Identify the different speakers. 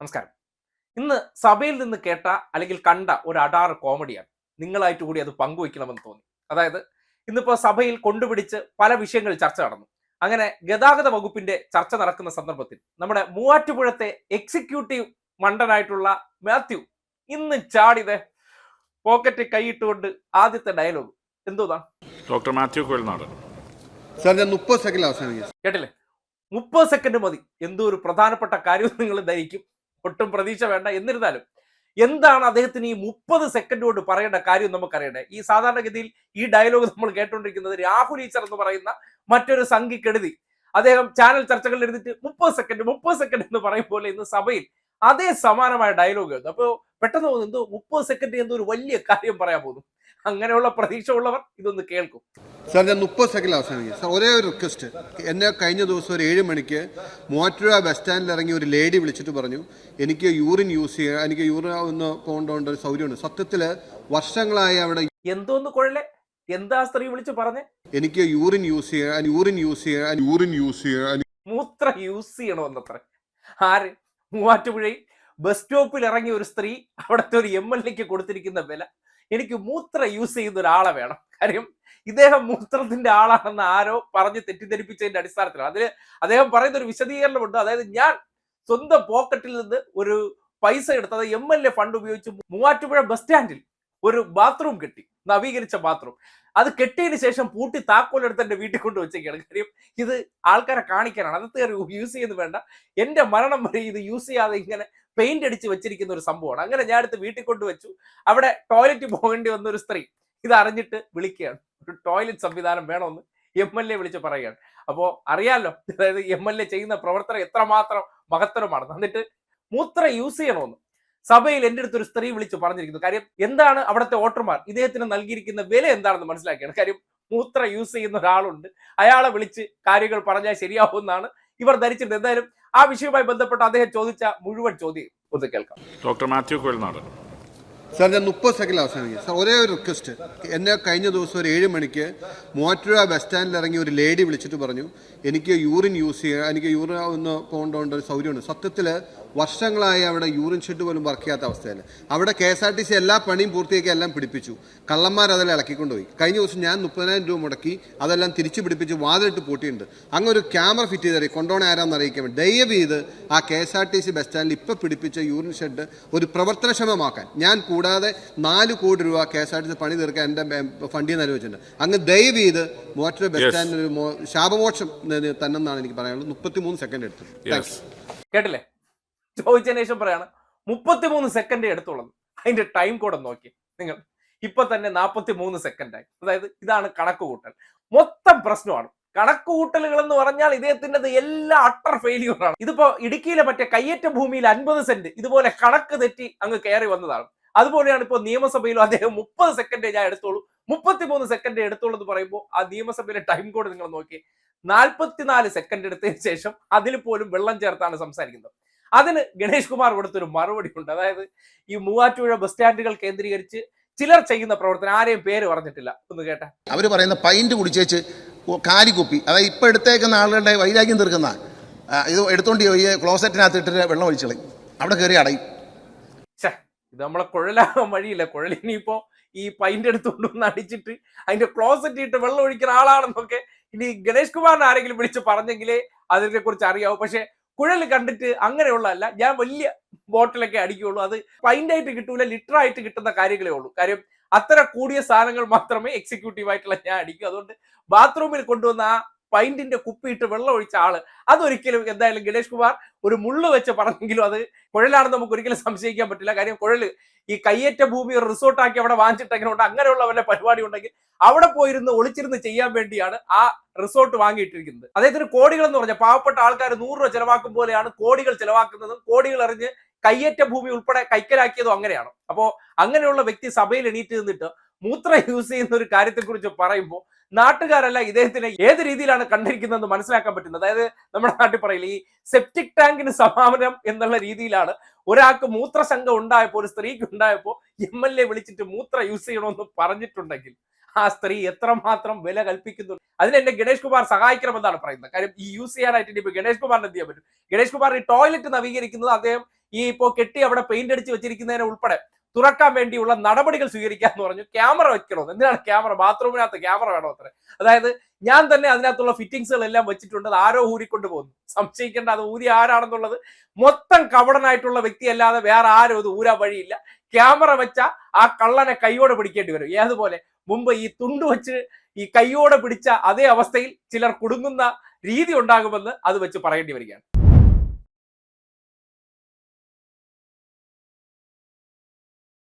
Speaker 1: നമസ്കാരം. ഇന്ന് സഭയിൽ നിന്ന് കേട്ട അല്ലെങ്കിൽ കണ്ട ഒരു അടാർ കോമഡിയാണ്. നിങ്ങളായിട്ട് കൂടി അത് പങ്കുവയ്ക്കണമെന്ന് തോന്നി. അതായത് ഇന്നിപ്പോ സഭയിൽ കൊണ്ടുപിടിച്ച് പല വിഷയങ്ങൾ ചർച്ച നടന്നു. അങ്ങനെ ഗതാഗത വകുപ്പിന്റെ ചർച്ച നടക്കുന്ന സന്ദർഭത്തിൽ നമ്മുടെ മൂവാറ്റുപുഴത്തെ എക്സിക്യൂട്ടീവ് മണ്ടനായിട്ടുള്ള മാത്യു ഇന്ന് ചാടിത് പോക്കറ്റ് കൈയിട്ടുകൊണ്ട് ആദ്യത്തെ ഡയലോഗ്. എന്തോന്നാ?
Speaker 2: ഡോക്ടർ മാത്യു കോഴിനാട്
Speaker 3: സാർ ഞാൻ മുപ്പത് സെക്കൻഡ് അവസാനിക്കും
Speaker 1: കേട്ടില്ലേ? മുപ്പത് സെക്കൻഡ് മതി. എന്തോ ഒരു പ്രധാനപ്പെട്ട കാര്യം നിങ്ങൾ ധരിക്കും. ഒട്ടും പ്രതീക്ഷ വേണ്ട. എന്നിരുന്നാലും എന്താണ് അദ്ദേഹത്തിന് ഈ മുപ്പത് സെക്കൻഡ് കൊണ്ട് പറയേണ്ട കാര്യം നമുക്കറിയണ്ടേ? ഈ സാധാരണഗതിയിൽ ഈ ഡയലോഗ് നമ്മൾ കേട്ടുകൊണ്ടിരിക്കുന്നത് രാഹുൽ ഈച്ചർ എന്ന് പറയുന്ന മറ്റൊരു സംഘിക്കെടുതി. അദ്ദേഹം ചാനൽ ചർച്ചകളിൽ എഴുതിയിട്ട് മുപ്പത് സെക്കൻഡ് മുപ്പത് സെക്കൻഡ് എന്ന് പറയും പോലെ ഇന്ന് സഭയിൽ അതേ സമാനമായ ഡയലോഗ് എഴുതും അപ്പോൾ പെട്ടെന്ന് തോന്നുന്നു എന്തോ മുപ്പത് സെക്കൻഡ് എന്തോ ഒരു വലിയ കാര്യം പറയാൻ പോകുന്നു. അങ്ങനെയുള്ള പ്രതീക്ഷ ഉള്ളവർ ഇതൊന്ന് കേൾക്കും.
Speaker 3: സാർ ഞാൻ മുപ്പത് സെക്കൻഡ് അവസാനിക്കും സാർ ഒരേ ഒരു റിക്വസ്റ്റ് എന്നെ കഴിഞ്ഞ ദിവസം ഒരു ഏഴ് മണിക്ക് മൂവാറ്റുപുഴ ബസ് സ്റ്റാൻഡിൽ ഇറങ്ങി ഒരു ലേഡി വിളിച്ചിട്ട് പറഞ്ഞു എനിക്ക് യൂറിൻ യൂസ് ചെയ്യാൻ എനിക്ക് യൂറിൻ ഒന്ന് പോകേണ്ട ഒരു സൗകര്യമുണ്ട്. സത്യത്തിൽ വർഷങ്ങളായി അവിടെ
Speaker 1: എന്തോന്ന് കൊള്ളേ എന്താ സ്ത്രീ വിളിച്ച് പറഞ്ഞേ?
Speaker 3: എനിക്ക് യൂറിൻ യൂസ് ചെയ്യാൻ യൂറിൻ യൂസ് ചെയ്യാൻ യൂറിൻ യൂസ് ചെയ്യാൻ
Speaker 1: മൂത്ര യൂസ് ചെയ്യണമെന്നത്ര. ആര്? മൂവാറ്റുപുഴയിൽ ബസ് സ്റ്റോപ്പിൽ ഇറങ്ങിയ ഒരു സ്ത്രീ അവിടുത്തെ ഒരു എം എൽ എക്ക് കൊടുത്തിരിക്കുന്ന വില. എനിക്ക് മൂത്ര യൂസ് ചെയ്യുന്ന ഒരാളെ വേണം. കാര്യം ഇദ്ദേഹം മൂത്രത്തിന്റെ ആളാണെന്ന് ആരോ പറഞ്ഞ് തെറ്റിദ്ധരിപ്പിച്ചതിന്റെ അടിസ്ഥാനത്തിലാണ്. അതിൽ അദ്ദേഹം പറയുന്ന ഒരു വിശദീകരണമുണ്ട്. അതായത് ഞാൻ സ്വന്തം പോക്കറ്റിൽ നിന്ന് ഒരു പൈസ എടുത്തത് എം എൽ എ ഫണ്ട് ഉപയോഗിച്ച് മൂവാറ്റുപുഴ ബസ് സ്റ്റാൻഡിൽ ഒരു ബാത്റൂം കെട്ടി നവീകരിച്ച ബാത്റൂം അത് കെട്ടിയതിന് ശേഷം പൂട്ടി താക്കോലെടുത്ത് എന്റെ വീട്ടിൽ കൊണ്ട് വെച്ചേക്കാണ്. കാര്യം ഇത് ആൾക്കാരെ കാണിക്കാനാണ്. അത് യൂസ് ചെയ്യുന്നത് വേണ്ട. എന്റെ മരണം വരെ ഇത് യൂസ് ചെയ്യാതെ ഇങ്ങനെ പെയിന്റ് അടിച്ച് വെച്ചിരിക്കുന്ന ഒരു സംഭവമാണ്. അങ്ങനെ ഞാൻ അടുത്ത് വീട്ടിൽ കൊണ്ട് വെച്ചു. അവിടെ ടോയ്ലറ്റ് പോകേണ്ടി വന്ന ഒരു സ്ത്രീ ഇത് അറിഞ്ഞിട്ട് വിളിക്കുകയാണ്. ഒരു ടോയ്ലറ്റ് സംവിധാനം വേണമെന്ന് എം എൽ എ വിളിച്ച് പറയുകയാണ്. അപ്പോൾ അറിയാലോ അതായത് എം എൽ എ ചെയ്യുന്ന പ്രവർത്തനം എത്രമാത്രം മഹത്തരമാണ്. എന്നിട്ട് മൂത്ര യൂസ് ചെയ്യണമെന്ന് സഭയിൽ എന്റെ അടുത്ത് ഒരു സ്ത്രീ വിളിച്ച് പറഞ്ഞിരിക്കുന്നു. കാര്യം എന്താണ് അവിടുത്തെ വോട്ടർമാർ? ഇദ്ദേഹത്തിന് നൽകിയിരിക്കുന്ന വില എന്താണെന്ന് മനസ്സിലാക്കിയാണ്. കാര്യം മൂത്ര യൂസ് ചെയ്യുന്ന ഒരാളുണ്ട്. അയാളെ വിളിച്ച് കാര്യങ്ങൾ പറഞ്ഞാൽ ശരിയാവുമെന്നാണ് ഇവർ ധരിച്ചിട്ടുണ്ട്. എന്തായാലും ആ വിഷയവുമായി ബന്ധപ്പെട്ട് അദ്ദേഹം ചോദിച്ച മുഴുവൻ ചോദ്യം ഒന്ന് കേൾക്കാം.
Speaker 2: ഡോക്ടർ മാത്യു കോഴിനാട്
Speaker 3: സാർ ഞാൻ മുപ്പത് സെക്കൻഡ് അവസാനിക്കും. സാർ ഒരേ ഒരു റിക്വസ്റ്റ്. എന്നെ കഴിഞ്ഞ ദിവസം ഒരു ഏഴ് മണിക്ക് മൂവാറ്റുപുഴ ബസ് സ്റ്റാൻഡിൽ ഇറങ്ങി ഒരു ലേഡി വിളിച്ചിട്ട് പറഞ്ഞു എനിക്ക് യൂറിൻ യൂസ് ചെയ്യുക എനിക്ക് യൂറിൻ ഒന്ന് പോകേണ്ട ഒരു സൗകര്യമുണ്ട്. സത്യത്തിൽ വർഷങ്ങളായി അവിടെ യൂറിൻ ഷെഡ് പോലും വർക്ക് ചെയ്യാത്ത അവസ്ഥയിൽ അവിടെ K S R T C എല്ലാ പണിയും പൂർത്തിയാക്കി എല്ലാം പിടിപ്പിച്ചു. കള്ളന്മാർ അതെല്ലാം ഇളക്കിക്കൊണ്ടുപോയി. കഴിഞ്ഞ ദിവസം ഞാൻ മുപ്പതിനായിരം രൂപ മുടക്കി അതെല്ലാം തിരിച്ചു പിടിപ്പിച്ച് വാതിലിട്ട് പൂട്ടിയിട്ടുണ്ട്. അങ്ങ് ഒരു ക്യാമറ ഫിറ്റ് ചെയ്തറി കൊണ്ടോണ ആരാന്ന് അറിയിക്കാൻ വേണ്ടി. ദയവ് ചെയ്ത് ആ K S R T C bus സ്റ്റാൻഡിൽ ഇപ്പോൾ പിടിപ്പിച്ച യൂറിൻ ഷെഡ് ഒരു പ്രവർത്തനക്ഷമമാക്കാൻ. ഞാൻ കൂടാതെ നാല് കോടി രൂപ K S R T C പണി തീർക്കാൻ എന്റെ ഫണ്ടിൽ നിന്ന് അനുവദിച്ചിട്ടുണ്ട് അങ്ങ് ദയവ് ചെയ്ത് മോറ്റർ ബസ് സ്റ്റാൻഡിൽ ഒരു ശാപമോക്ഷം തന്നെന്നാണ് എനിക്ക് പറയാനുള്ളത്. മുപ്പത്തി മൂന്ന് സെക്കൻഡ് എടുത്തു താങ്ക്സ്
Speaker 1: കേട്ടില്ലേ? ചോദിച്ചതിന് ശേഷം പറയാണ് മുപ്പത്തിമൂന്ന് സെക്കൻഡ് എടുത്തുള്ളത് അതിന്റെ ടൈം കൂടെ നോക്കി. നിങ്ങൾ ഇപ്പൊ തന്നെ നാൽപ്പത്തി മൂന്ന് സെക്കൻഡായി അതായത് ഇതാണ് കണക്ക് കൂട്ടൽ മൊത്തം പ്രശ്നമാണ്. കണക്ക് കൂട്ടലുകൾ എന്ന് പറഞ്ഞാൽ ഇദ്ദേഹത്തിന്റെ എല്ലാ അട്ടർ ഫെയിലിയറാണ് ഇതിപ്പോ ഇടുക്കിയിലെ മറ്റേ കയ്യേറ്റ ഭൂമിയിൽ അൻപത് സെന്റ് ഇതുപോലെ കണക്ക് തെറ്റി അങ്ങ് കയറി വന്നതാണ്. അതുപോലെയാണ് ഇപ്പോൾ നിയമസഭയിലും അദ്ദേഹം മുപ്പത് സെക്കൻഡ് ഞാൻ എടുത്തോളൂ. മുപ്പത്തിമൂന്ന് സെക്കൻഡ് എടുത്തോളൂ എന്ന് പറയുമ്പോൾ ആ നിയമസഭയിലെ ടൈം കോഡ് നിങ്ങൾ നോക്കി. നാൽപ്പത്തിനാല് സെക്കൻഡ് എടുത്തതിന് ശേഷം അതിൽ പോലും വെള്ളം ചേർത്താണ് സംസാരിക്കുന്നത്. അതിന് ഗണേഷ് കുമാർ കൊടുത്തൊരു മറുപടി ഉണ്ട്. അതായത് ഈ മൂവാറ്റുപുഴ ബസ് സ്റ്റാൻഡുകൾ കേന്ദ്രീകരിച്ച് ചിലർ ചെയ്യുന്ന പ്രവർത്തനം ആരെയും പേര് പറഞ്ഞിട്ടില്ല. ഒന്ന് കേട്ടെ.
Speaker 4: അവർ പറയുന്ന പൈന്റ് കുടിച്ചേച്ച് കാലിക്കുപ്പി അതായത് ഇപ്പം എടുത്തേക്കുന്ന ആളുകളുടെ വൈരാഗ്യം തീർക്കുന്ന ഇത് എടുത്തോണ്ട് പോയി ക്ലോസറ്റിനകത്ത് ഇട്ടിട്ട് വെള്ളം ഒഴിച്ചു അവിടെ കയറി അടയും.
Speaker 1: ഇത് നമ്മളെ കുഴലാകാൻ വഴിയില്ല. കുഴൽ ഇനിയിപ്പോ ഈ പൈന്റെ എടുത്തുകൊണ്ട് വന്ന് അടിച്ചിട്ട് അതിന്റെ ക്ലോസറ്റ് ഇട്ട് വെള്ളം ഒഴിക്കുന്ന ആളാണെന്നൊക്കെ ഇനി ഗണേഷ് കുമാറിനെ ആരെങ്കിലും വിളിച്ച് പറഞ്ഞെങ്കിലേ അതിനെ കുറിച്ച് അറിയാവൂ. പക്ഷെ കുഴൽ കണ്ടിട്ട് അങ്ങനെയുള്ളതല്ല ഞാൻ വലിയ ബോട്ടിലൊക്കെ അടിക്കുകയുള്ളൂ. അത് പൈന്റായിട്ട് കിട്ടൂല ലിറ്റർ ആയിട്ട് കിട്ടുന്ന കാര്യങ്ങളേ ഉള്ളൂ. കാര്യം അത്ര കൂടിയ സാധനങ്ങൾ മാത്രമേ എക്സിക്യൂട്ടീവ് ആയിട്ടുള്ള ഞാൻ അടിക്കൂ. അതുകൊണ്ട് ബാത്റൂമിൽ കൊണ്ടുവന്ന ആ പൈന്റിന്റെ കുപ്പിയിട്ട് വെള്ളം ഒഴിച്ച ആൾ. അതൊരിക്കലും എന്തായാലും ഗണേഷ് കുമാർ ഒരു മുള്ളു വെച്ച് പറഞ്ഞെങ്കിലും അത് കുഴലാണെന്ന് നമുക്ക് ഒരിക്കലും സംശയിക്കാൻ പറ്റില്ല. കാര്യം കുഴൽ ഈ കയ്യേറ്റ ഭൂമി ഒരു റിസോർട്ടാക്കി അവിടെ വാങ്ങിച്ചിട്ട് എങ്ങനെ ഉണ്ട് അങ്ങനെയുള്ള വല്ല പരിപാടി ഉണ്ടെങ്കിൽ അവിടെ പോയിരുന്ന് ഒളിച്ചിരുന്ന് ചെയ്യാൻ വേണ്ടിയാണ് ആ റിസോർട്ട് വാങ്ങിയിട്ടിരിക്കുന്നത്. അദ്ദേഹത്തിന് കോടികൾ എന്ന് പറഞ്ഞാൽ പാവപ്പെട്ട ആൾക്കാർ നൂറ് രൂപ ചെലവാക്കും പോലെയാണ് കോടികൾ ചെലവാക്കുന്നതും കോടികൾ എറിഞ്ഞ് കയ്യേറ്റ ഭൂമി ഉൾപ്പെടെ കൈക്കലാക്കിയതും അങ്ങനെയാണ്. അപ്പോ അങ്ങനെയുള്ള വ്യക്തി സഭയിൽ എണീറ്റ് നിന്നിട്ട് മൂത്ര യൂസ് ചെയ്യുന്ന ഒരു കാര്യത്തെക്കുറിച്ച് പറയുമ്പോൾ നാട്ടുകാരല്ല ഇദ്ദേഹത്തിനെ ഏത് രീതിയിലാണ് കണ്ടിരിക്കുന്നതെന്ന് മനസ്സിലാക്കാൻ പറ്റുന്നത്? അതായത് നമ്മുടെ നാട്ടിൽ പറയില്ല ഈ സെപ്റ്റിക് ടാങ്കിന് സമാപനം എന്നുള്ള രീതിയിലാണ് ഒരാൾക്ക് മൂത്രശങ്ക ഉണ്ടായപ്പോൾ ഒരു സ്ത്രീക്ക് ഉണ്ടായപ്പോൾ എം എൽ എ വിളിച്ചിട്ട് മൂത്ര യൂസ് ചെയ്യണമെന്ന് പറഞ്ഞിട്ടുണ്ടെങ്കിൽ ആ സ്ത്രീ എത്രമാത്രം വില കൽപ്പിക്കുന്നു? അതിന് എന്നെ ഗണേഷ് കുമാർ സഹായിക്കണമെന്നാണ് പറയുന്നത്. കാര്യം ഈ യൂസ് ചെയ്യാനായിട്ട് ഇനിയിപ്പോ ഗണേഷ് കുമാറിന് എന്ത് ചെയ്യാൻ പറ്റും? ഗണേഷ് കുമാർ ഈ ടോയ്ലറ്റ് നവീകരിക്കുന്നത് അദ്ദേഹം ഈ ഇപ്പോ കെട്ടി അവിടെ പെയിന്റ് അടിച്ച് വെച്ചിരിക്കുന്നതിനെ ഉൾപ്പെടെ തുറക്കാൻ വേണ്ടിയുള്ള നടപടികൾ സ്വീകരിക്കുക എന്ന് പറഞ്ഞു. ക്യാമറ വെക്കണമെന്ന് എന്തിനാണ് ക്യാമറ? ബാത്റൂമിനകത്ത് ക്യാമറ വേണോ അത്ര? അതായത് ഞാൻ തന്നെ അതിനകത്തുള്ള ഫിറ്റിങ്സുകൾ എല്ലാം വെച്ചിട്ടുണ്ട്. അത് ആരോ ഊരിക്കൊണ്ട് പോകുന്നു. സംശയിക്കേണ്ട അത് ഊരി ആരാണെന്നുള്ളത് മൊത്തം കവടനായിട്ടുള്ള വ്യക്തിയല്ലാതെ വേറെ ആരും ഇത് ഊരാ വഴിയില്ല. ക്യാമറ വെച്ച ആ കള്ളനെ കൈയോടെ പിടിക്കേണ്ടി വരും. ഏതുപോലെ? മുമ്പ് ഈ തുണ്ട് വെച്ച് ഈ കൈയോടെ പിടിച്ച അതേ അവസ്ഥയിൽ ചിലർ കുടുങ്ങുന്ന രീതി ഉണ്ടാകുമെന്ന് അത് വെച്ച് പറയേണ്ടി വരികയാണ്.